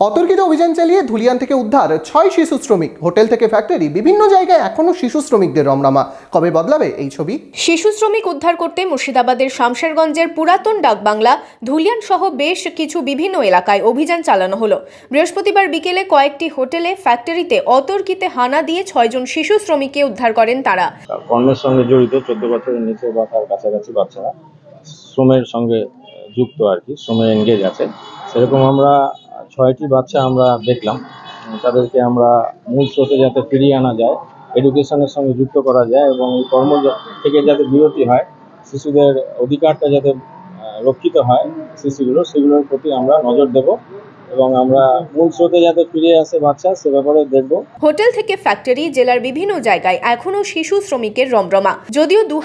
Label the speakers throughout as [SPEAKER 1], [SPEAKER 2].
[SPEAKER 1] অতর্কিত অভিযান চালিয়ে ধুলিয়ান থেকে উদ্ধার ছয় শিশু শ্রমিক। হোটেল থেকে ফ্যাক্টরি বিভিন্ন জায়গায় এখনও শিশু শ্রমিকদের রমনামা কবে বদলাবে এই ছবি?
[SPEAKER 2] শিশু শ্রমিক উদ্ধার করতে মুর্শিদাবাদের শামশেরগঞ্জের পুরাতন ডাকবাংলা ধুলিয়ান সহ বেশ কিছু বিভিন্ন এলাকায় অভিযান চালানো হলো। বৃহস্পতিবার বিকেলে কয়েকটি হোটেলে ফ্যাক্টরিতে অতর্কিতে হানা দিয়ে ছয়জন শিশু শ্রমিককে উদ্ধার করেন তারা।
[SPEAKER 3] কর্মের সঙ্গে জড়িত চোদ্দ বছরের নিচে বা তার কাছাকাছি বাচ্চারা শ্রমের সঙ্গে যুক্ত আর কি শ্রমে এঙ্গেজ আছে। সেরকম আমরা ছয়টি বাচ্চা আমরা দেখলাম। তাদেরকে আমরা মূল স্রোতে যাতে ফিরিয়ে আনা যায় এডুকেশনের সঙ্গে যুক্ত করা যায় এবং এই কর্ম থেকে যাতে বিরতি হয়, শিশুদের অধিকারটা যাতে রক্ষিত হয় শিশুগুলো, সেগুলোর প্রতি আমরা নজর দেব। এবং আমরা মূল স্রোতে যাতে ফিরে আসে বাচ্চা, সে ব্যাপারে দেখব।
[SPEAKER 2] হোটেল থেকে ফ্যাক্টরি জেলার বিভিন্ন জায়গায় এখনও শিশু শ্রমিকের রমরমা। যদিও দু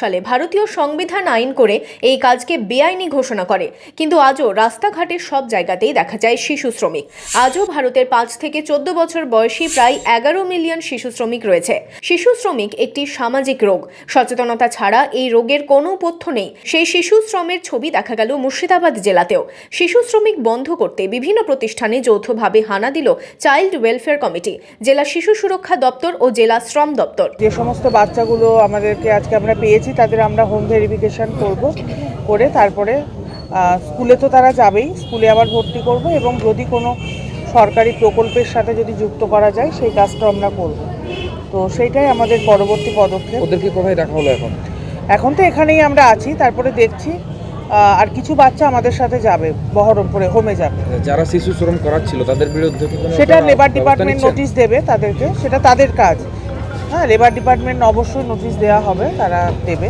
[SPEAKER 2] সালে ভারতীয় সংবিধান আইন করে এই কাজকে বেআইনি ঘোষণা করে, কিন্তু আজও রাস্তাঘাটের সব জায়গাতেই দেখা যায় শিশু শ্রমিক। আজও ভারতের পাঁচ থেকে চোদ্দ বছর বয়সী প্রায় এগারো মিলিয়ন শিশু শ্রমিক রয়েছে। শিশু শ্রমিক একটি সামাজিক রোগ। সচেতনতা ছাড়া এই রোগের কোনো পথ্য নেই। সেই শিশু শ্রমের ছবি দেখা গেল মুর্শিদাবাদ জেলাতেও। শিশু শ্রমিক বন্ধ করতে বিভিন্ন প্রতিষ্ঠানে যৌথভাবে হানা দিল চাইল্ড ওয়েলফেয়ার কমিটি জেলা শিশু সুরক্ষা দপ্তর ও জেলা শ্রম দপ্তর।
[SPEAKER 4] যে সমস্ত বাচ্চাগুলো আমাদেরকে আজকে আমরা পেয়েছি তাদের আমরা হোম ভেরিফিকেশন করব করে তারপরে স্কুলে তো তারা যাবেই স্কুলে আবার ভর্তি করব এবং যদি কোনো সরকারি প্রকল্পের সাথে যদি যুক্ত করা যায় সেই কাজটা আমরা করব। তো সেইটাই আমাদের পরবর্তী পদক্ষেপ।
[SPEAKER 5] ওদেরকে কোথায় রাখা হলো এখন?
[SPEAKER 4] এখন তো এখানেই আমরা আছি তারপরে দেখছি আর কিছু বাচ্চা আমাদের সাথে যাবে বহরমপুরে হোমে যাবে।
[SPEAKER 5] যারা শিশু শ্রম করাচ্ছিল তাদের বিরুদ্ধে
[SPEAKER 4] সেটা লেবার ডিপার্টমেন্ট? নোটিশ দেবে তাদেরকে সেটা তাদের কাজ। হ্যাঁ লেবার ডিপার্টমেন্ট অবশ্যই নোটিশ দেওয়া হবে তারা দেবে।